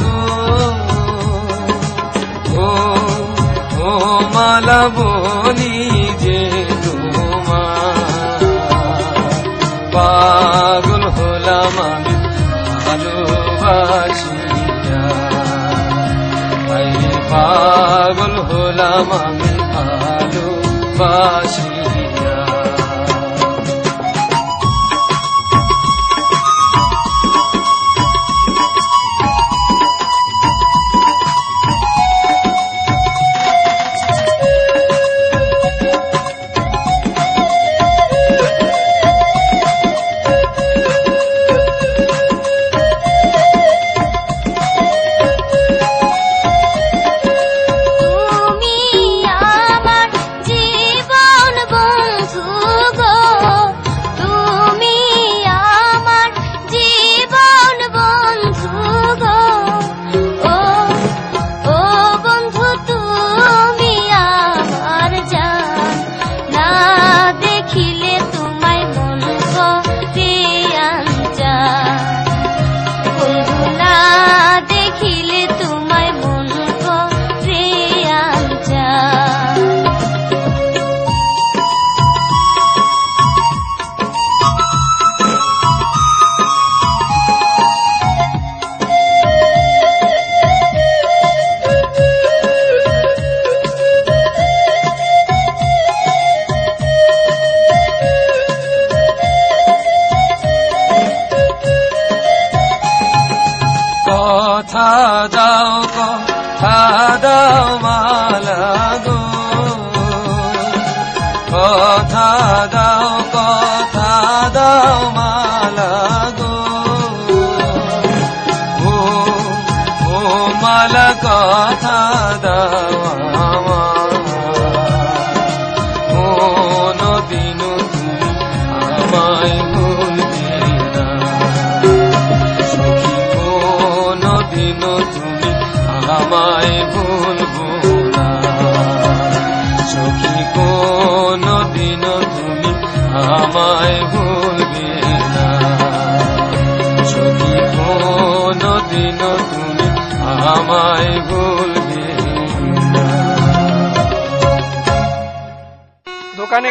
গো ও ও মালা বলি যে পাগল হলাম আমি ভালোবাসিয়া। পাগল হলাম আমি ভালোবাসিয়া। কথা দাও কথা দাও মালা গো কথা দাও কথা দাও মালা গো ও ও মালা কথা দাও আমার আমায় ভুলবো না সখী কোনদিন তুমি আমায় ভুলবে না। সখী কোনদিন তুমি আমায় ভুলবে দোকানে